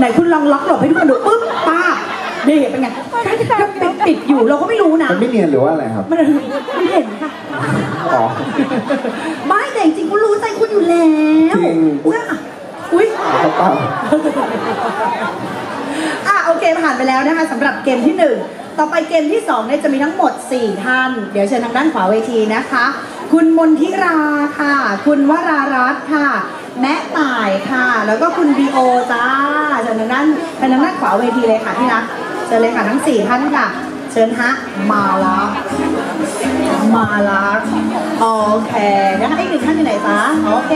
ไหนคุณลองล็อกหลบให้ทุกคนดูปุ๊บป้านี่เป็นไงถ้าปิดปิดอยู่เราก็ไม่รู้นะ มันไม่เนียนหรือว่าอะไรครับ มันมันเห็นค่ะ อ๋อไม่แต่จริงๆเขารู้ใจคุณอยู่แล้วจริงอุ๊ยน่ะอุ้ยเขาเปล่าอะโอเคผ่านไปแล้วนะคะสำหรับเกมที่1ต่อไปเกมที่2เนี่ยจะมีทั้งหมด 4 ท่าน เดี๋ยวเชิญทางด้านขวาเวทีนะคะ คุณมนทิราค่ะ คุณวรารัตน์ค่ะ แม่ต่ายค่ะ แล้วก็คุณบีโอจ้าเชิญทางด้านทางด้านขวาเวทีเลยค่ะที่รักเชิญเลยค่ะทั้ง4ท่านค่ะ เชิญฮะมาล้วมาล้วโอเคนะคะอีกหนึ่งท่านอยู่ไหนจ๊ะโอเค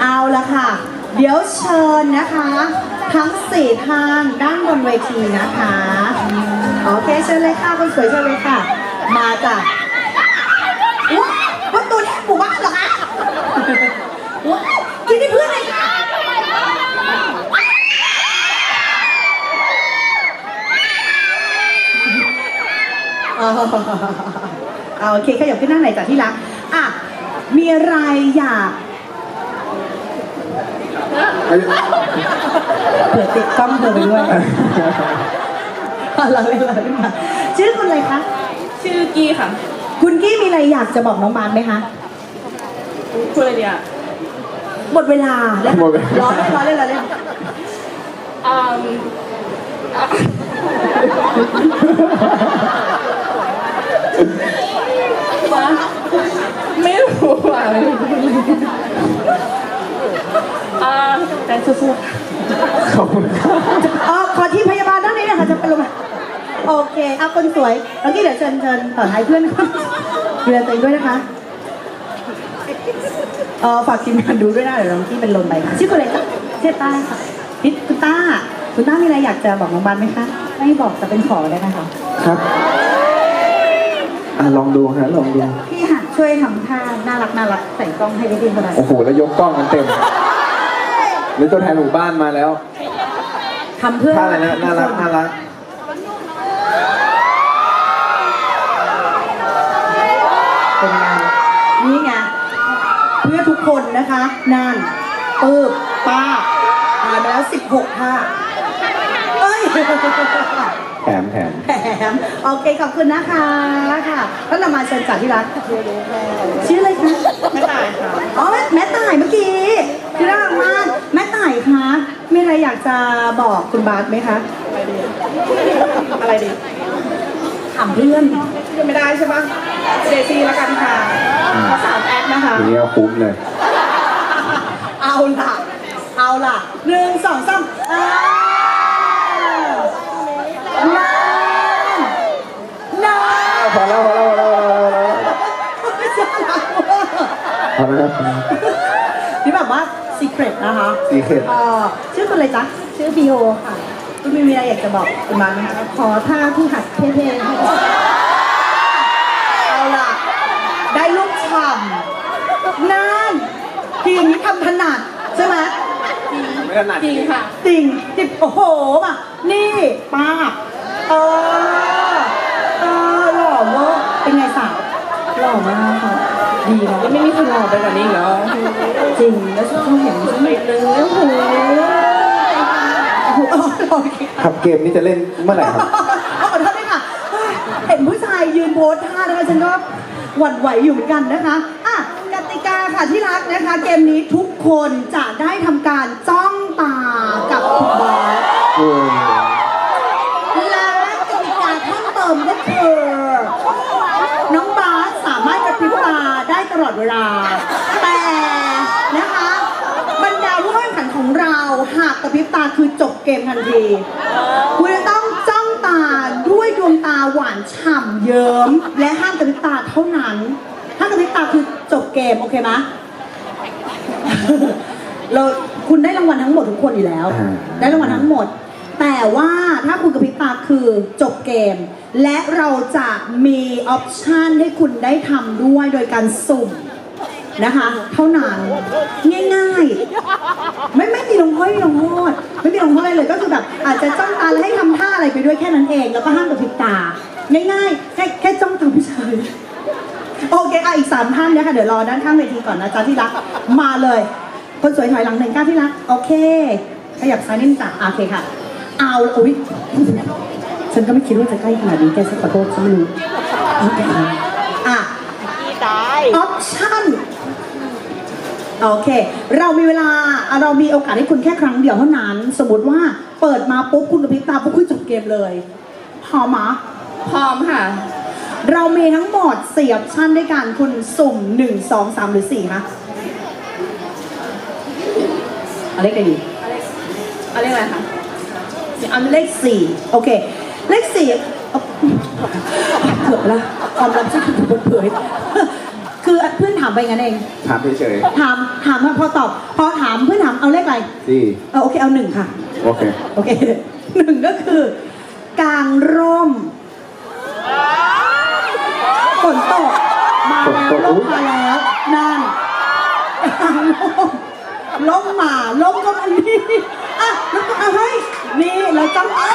เอาละค่ะ เดี๋ยวเชิญนะคะ ทั้งสี่ท่านด้านบนเวทีนะคะโอเคเชิญเลยค่ะคนสวยเชิญเลยค่ะ มาจ้ะว้า ว่าตัวแทนหมู่บ้านเหรอคะว้าวกินให้เพื่อนเลยค่ะอ๋อเอาโอเคขยับขึ้นนั่งไหนจ้ะที่รักอะมีอะไรอยากเผื่อติดกล้องเธอไปด้วยเราเล่นเราเล่นชื่อคุณอะไรคะ ชื่อกี้ค่ะ คุณกี้มีอะไรอยากจะบอกน้องบานไหมคะคุณอะไรเนี่ยหมดเวลาแล้วหมดเวลา ร้อนเล่นร้อนเล่นร้อนเล่นอืมอะไม่รู้อะอ่าแต่สู้ๆขอบคุณครับอ๋อขอทีมพยาบาลด้านนี้หนะคะจะเป็นลมโอเคเอาคนสวยแล้วกี้เดี๋ยวเชิญเชิญต่อท้ายเพื่อนก่อน ดูแลตัวเองด้วยนะคะเออฝากทีมงานดูด้วยนะเดี๋ยวน้องกี้เป็นลมไปค่ะชื่อคุณอะไรจ๊ะชื่อต้าค่ะพี่คุณต้าคุณต้ามีอะไรอยากจะบอกน้องบานไหมคะ ไม่บอกแต่เป็นขอได้ไหมคะครับ อะลองดูฮะลองดู พี่หัดช่วยทำท่าน่ารักน่ารักใส่กล้องให้ได้ดีก็ได้โอ้โห แล้วยกกล้องกันเต็มหรือตัวแทนหมู่บ้านมาแล้วทำเพื่อ ท่าอะไรนะน่ารักน่ารัก เป็นไงนี่ไงเพื่อทุกค นนะคะนั่นปึ๊บป้าผ่านไปแล้ว 16ท่าเอ้ย แถมแถมแถมโอเคขอบคุณนะคะค่ะท่านนำมาเชิญจ่าที่รักชื่ออะไรคะไม่ตายค่ะอ๋อแม่ต่ายเมื่อกี้ที่รักมากแม่ต่ายคะมีอะไรอยากจะบอกคุณบาสไหมคะอะไรดีอะไรดีถามเพื่อนยังไม่ได้ใช่ปะเดซี่ละกันค่ะภาษาแอคนะคะ ทีนี้ก็คุ้มเลย เอาล่ะ เอาล่ะหนึ่งสองสามเออนั่นนั่นพอแล้วพอแล้วพอแล้วพอแล้วไม่ใช่ละพอแล้วพอแล้วนี่แบบว่า secret นะคะสีเข็ดเอ่อชื่อคุณอะไรจ๊ะชื่อพีโอค่ะคุณมีอะไรอยากจะบอกคุณมาไหมคะขอท่าที่หัดเท่ๆให้เอาล่ะ ได้ลูกฉ่ำนั่น ทีมนี้ทำถนัดใช่ไหมไม่ถนัดจริงค่ะจริงจิบโอ้โหมานี่ป้าบเออเออหล่อเวอร์เป็นไงสาวหล่อมากค่ะดีเนาะยังไม่มีใครหล่อไปกว่านี้อีกเหรอจริงแล้วฉันต้องเห็นไปหนึ่งแล้วโหโอ้โหโอเคครับเกมนี้จะเล่นเมื่อไหร่ครับขอโทษด้วยค่ะเฮ้ยเห็นผู้ชายยืนโพสท่านะคะฉันก็หวั่นไหวอยู่เหมือนกันนะคะอะก ติกาค่ะที่รักนะคะ เกมนี้ทุกคนจะได้ทำการจ้องตากับคุณบอสและกติกาเพิ่มเติมก็คือน้องบาสสามารถกระพริบตาได้ตลอดเวลา แต่นะคะ บรรดาผู้เข้าแข่งขันของเราหากกระพริบตาคือจบเกมทันทีคุณจะต้องจ้องตาด้วยดวงตาหวานฉ่ำเยิ้มและห้ามกระพริบตาเท่านั้น ถ้ากระพริบตาคือจบเกมโอเคไหมเราคุณได้รางวัลทั้งหมดทุกคนอยู่แล้ว อ่า ได้รางวัลทั้งหมด แต่ว่าถ้าคุณกระพริบตาคือจบเกม และเราจะมีออปชันให้คุณได้ทำด้วยโดยการสุ่มนะคะ เท่านั้นง่ายๆ ไม่ไม่มีลงโทษไม่มีลงโทษไม่มีลงโทษอะไรเลยก็คือแบบอาจจะจ้องตาแล้วให้ทำท่าอะไรไปด้วยแค่นั้นเอง แล้วก็ห้ามกระพริบตาง่ายๆแค่แค่จ้องตาผู้ชาย โอเคอะอีกสามท่านนะคะเดี๋ยวรอด้านข้างเวทีก่อนนะจ๊ะที่รัก มาเลย คนสวยถอยหลังหนึ่งก้าวที่รัก โอเค ขยับซ้ายนิดนึงจ้ะอะโอเคค่ะ เอาอุ้ยฉันก็ไม่คิดว่าจะใกล้ขนาดนี้แกสักขอโทษฉันไม่รู้โอเคอะ ตายออปชั่นโอเค เรามีเวลาเรามีโอกาสให้คุณแค่ครั้งเดียวเท่านั้น สมมติว่าเปิดมาปุ๊บคุณกระพริบตาปุ๊บคุณจบเกมเลยพร้อมไหมพร้อมค่ะ เรามีทั้งหมด4ออปชั่นด้วยกันคุณสุ่ม 1 2 3 หรือ4คะเอาเลขอะไรดีเอาเรียกอะไรคะเอาเลข4โอเค เลข4เอาเกือบแล้วความลับจะถูกเปิดเผยคือเพื่อนถามไปงั้นเอง ถามเฉยถามถามมาพอตอบ พอถามเพื่อนถามเอาเลขอะไรๆสี่เออโอเคเอาหนึ่งค่ะ โอเค โอเคหนึ่งก็คือกางร่มฝนตก มาแล้วร่ มาแล้วนั่นล้มหมาล้มก็มันนี่อะแล้วก็เอาให้นี่เราจำเอา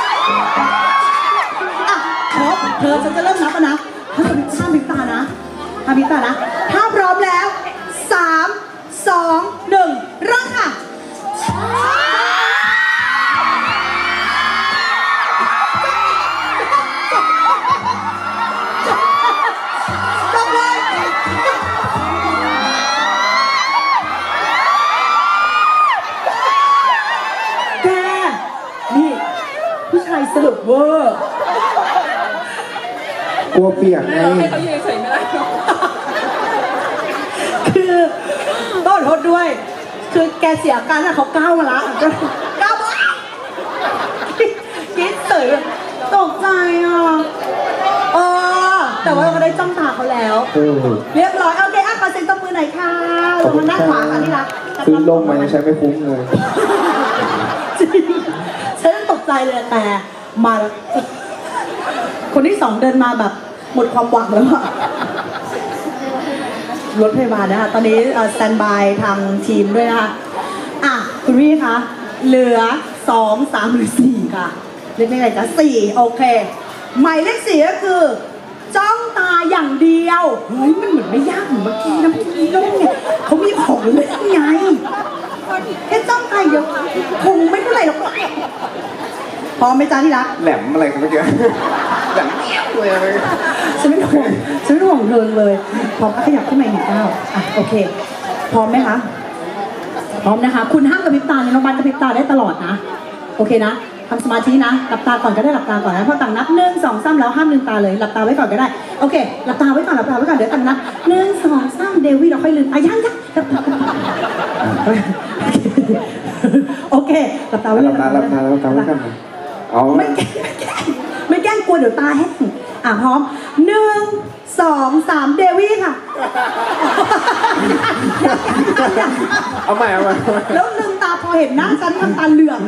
อะครบเธอฉันจะเริ่มนับแล้วนะถ้าห้ามพิตานะห้ามพิตานะ ถ้าพร้อมแล้วสามสองหนึ่ง กลัวเปียกไงเราให้เขายืนเฉยไม่ได้หรอกคือต้องขอโทษด้วย คือแกเสียอาการอะเขาก้าวมาละก้าวมาคิดเสยแบบตกใจอะเออแต่ว่าเราก็ได้จ้องตาเขาแล้ว เออเรียบร้อยโอเคอะขอเซ็นตบมือหน่อยค่ะลงมาด้านขวาค่ะที่รักซื้อลงมายังใช้ไม่คุ้มเลยจริงฉันตกใจเลยแต่มาแล้ว คนที่สองเดินมาแบบหมดความหวังแล้วอะรถพยาบาลนะคะตอนนี้สแตนบายทางทีมด้วยนะคะอะคุณวี่คะเหลือสองสามหรือสี่ค่ะเรียกไม่ไรจ๊ะสี่โอเค หมายเลขสี่ก็คือ จ้องตาอย่างเดียวเฮ้ยมันเหมือนไม่ยากเหมือนเมื่อกี้นะเมื่อกี้แล้วเนี่ยเขามีของเลยไงแค่จ้องตาเดียวคงไม่เท่าไหร่หรอกพร้อมไหมจ๊ะที่รักแหลมอะไรกันเมื่อกี้ แหลมเอี้ยวเลยอะไรฉันไม่ห่วงฉันไม่ห่วงเธอเลยพร้อมขยับขึ้นมาอีกหนึ่งก้าวอะโอเค พร้อมไหมคะพร้อมนะคะ คุณห้ามกระพริบตาเนี่ยน้องบันกระพริบตาได้ตลอดนะ โอเคนะทำสมาธินะหลับตาก่อนก็ได้หลับตาก่อนนะพอต่างนับหนึ่งสองสามแล้วห้ามลืมตาเลยหลับตาไว้ก่อนก็ได้โอเคหลับตาไว้ก่อนหลับตาไว้ก่อนเดี๋ยวต่างนับหนึ่งสองสามเดวี่เราค่อยลืมอะยังยังหลับตาโอเคหลับตาไว้หลับตาหลับตาหลับตาไว้กันนะเอาไม่แก ล้งไม่แกล้งไม่แกล้งกลัวเดี๋ยวตาแห้งอะพร้อมหนึ่งสองสามเดวี่ค่ะ เอาใหม่เอาใหม่เอาใหม่ แล้วลืมตาพอเห็นหน้าฉันทำตาเหลือง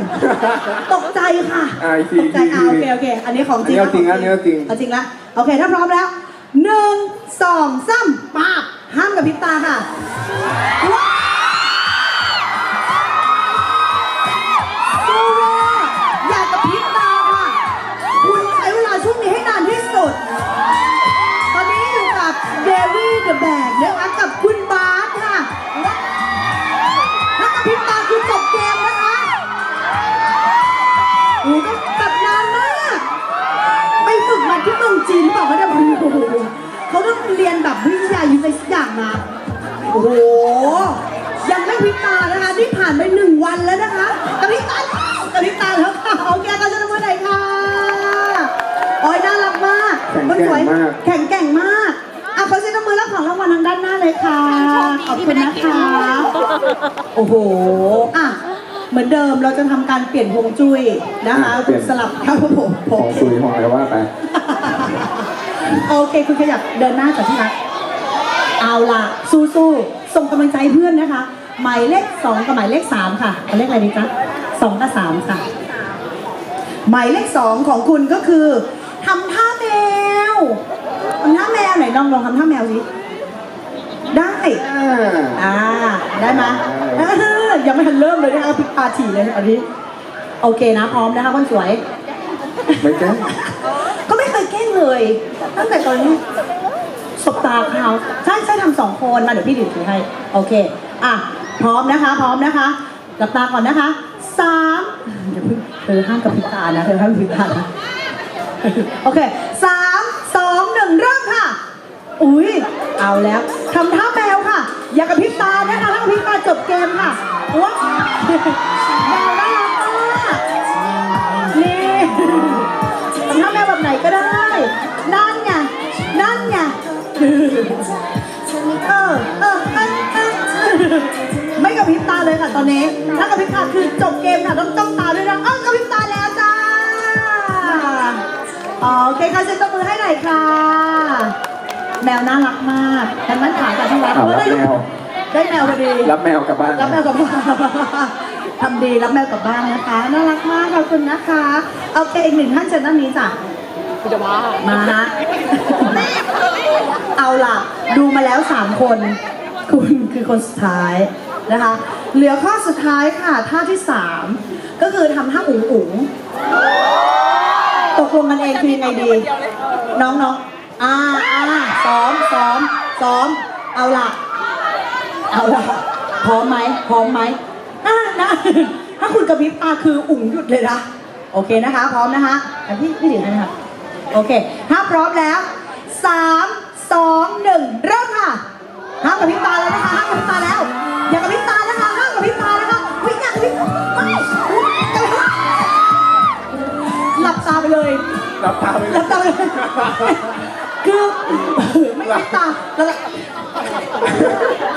ตกใจค่ะอะอีกทีตกใจอะอีโอกทีเคโอเค อันนี้ของจริงอันนี้เอาจริงขอันนี้เอาจริง เอาจริงละโอเคถ้าพร้อมแล้วหนึ่งสองสามป้าบห้ามกับพริบตาค่ะว้าว โอ้โห ยังไม่พริบตานะคะที่ผ่านไปหนึ่งวันแล้วนะคะกระพริบตาแล้วกระพริบตาแล้วค่ะโอเคก็จะทำเมื่อไหร่ค่ะโอ้ยน่ารักมากแข็งแกร่งคนสวยมากแข็งแกร่งมากอะขอเซ็นมือรับของรางวัลทางด้านหน้าเลยค่ะ ขอบคุณนะคะ โอ้โห อะเหมือนเดิมเราจะทำการเปลี่ยนฮวงจุ้ยนะคะอะเปลี่ยนสลับครับผมผขอมงซุยของอะไรว่าไป โอเค คุณขยับเดินหน้าจากที่รัก เอาล่ะ สู้ๆ ส่งกำลังใจเพื่อนนะคะ หมายเลขสองกับหมายเลขสามค่ะเอาเลขอะไรดีจ๊ะสองกับสามค่ะ หมายเลขสองของคุณก็คือทำท่าแมวทำท่าแมวไหนลองลองทำท่าแมวสิ ได้ อ่าอ่าได้ไหมได้เออยังไม่ทันเริ่มเลยนะคะพิกพาถีเลยอันนี้ โอเคนะพร้อมนะคะคนสวย ไม่แก้ก็ไม่เคยแกล้งเลย ตั้งแต่ตอน สบตาเขาใช่ใช่ทำสองคนมาเดี๋ยวพี่ถือถือให้ โอเค อะ พร้อมนะคะ พร้อมนะคะหลับตาก่อนนะคะสามเพิ่งเธอห้ามกับพิตานะเธอห้ามกับพิตานะโอเคสามสองหนึ่งเริ่มค่ะ อุ้ยเอาแล้วทำท่าแมวค่ะ อย่ากระพริบตานะคะถ้ากระพริบตาจบเกมค่ะว้าว ระพริบตาเลยค่ะตอนนี้ ถ้ากระพริบตาคือจบเกมค่ะต้องจ้องตาด้วยนะเออกระพริบตาแล้วจ้าอ๋อโอเคค่ะเซ็นตบมือให้หน่อยค่ะ แมวน่ารักมากดังนั้นขากับที่รักอ้าวรับได้ลูกแมวได้แมวพอดี รับแมวกลับบ้าน รับแมวกลับบ้านทำดีรับแมวกลับบ้านนะคะ น่ารักมากขอบคุณนะคะโอเคอีกหนึ่งท่านเชิญด้านนี้จ้ะคุณจะว่ามาฮะเอาล่ะ ดูมาแล้วสามคน คุณคือคนสุดท้าย นะคะ เหลือข้อสุดท้ายค่ะท่าที่สามก็คือทำท่าอุ๋งอุ๋งตกลงกันเองคือยังไงดี น้องน้องอ่าอ่าซ้อมซ้อมซ้อม เอาล่ะเอาล่ะพร้อมไหมพร้อมไหมอ่านะ ถ้าคุณกระพริบตาคืออุ๋งหยุดเลยนะโอเคนะคะ พร้อมนะคะอะพี่พี่ถือนะครับโอเค ถ้าพร้อมแล้วสามสองหนึ่งเริ่มค่ะห้ามกระพริบตาแล้วนะคะห้ามกระพริบตาแล้วอย่ากระพริบ ไปเลยรับตาไปหเลลัยบตาไปเลยคือไม่กระพริบตาแล้วก็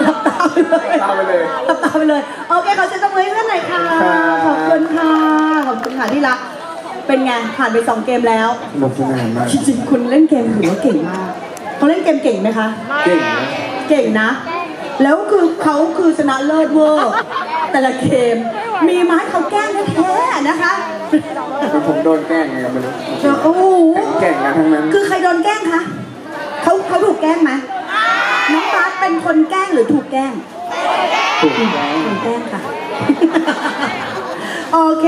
หลับตาไปเลยตาไปเลย หลับตาไปเลยโอเคขอเซ็นตบมือให้เพื่อนหน่อยค่ะครับ ขอบคุณค่ะขอบคุณค่ะที่รักเป็นไงผ่านไปสองเกมแล้วสนุกสนานมากจริงๆคุณเล่นเกมถือว่าเก่งมากเขาเล่นเกมเก่งไหมคะ เก่งนะเก่งนะ แล้วคือเขาคือชนะเลิศเวอร์แต่ละเกม มีไมาให้เขาแกล้งแท้ๆนะคะ คือผมโดนแกล้งไงก็ไม่รู้โอ้โหแก่งกันทั้งนั้น คือใครโดนแกล้งคะเขาเขาถูกแกล้งไหมน้องบาสเป็นคนแกล้งหรือถูกแกล้ง ถูกแกล้งถูกแกล้งค่ะ โอเค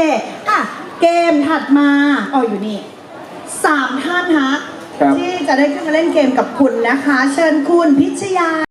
อะ เกมถัดมาอ๋ออยู่นี่สามท่านฮะครับที่จะได้ขึ้นมาเล่นเกมกับคุณนะคะ เชิญคุณพิชยา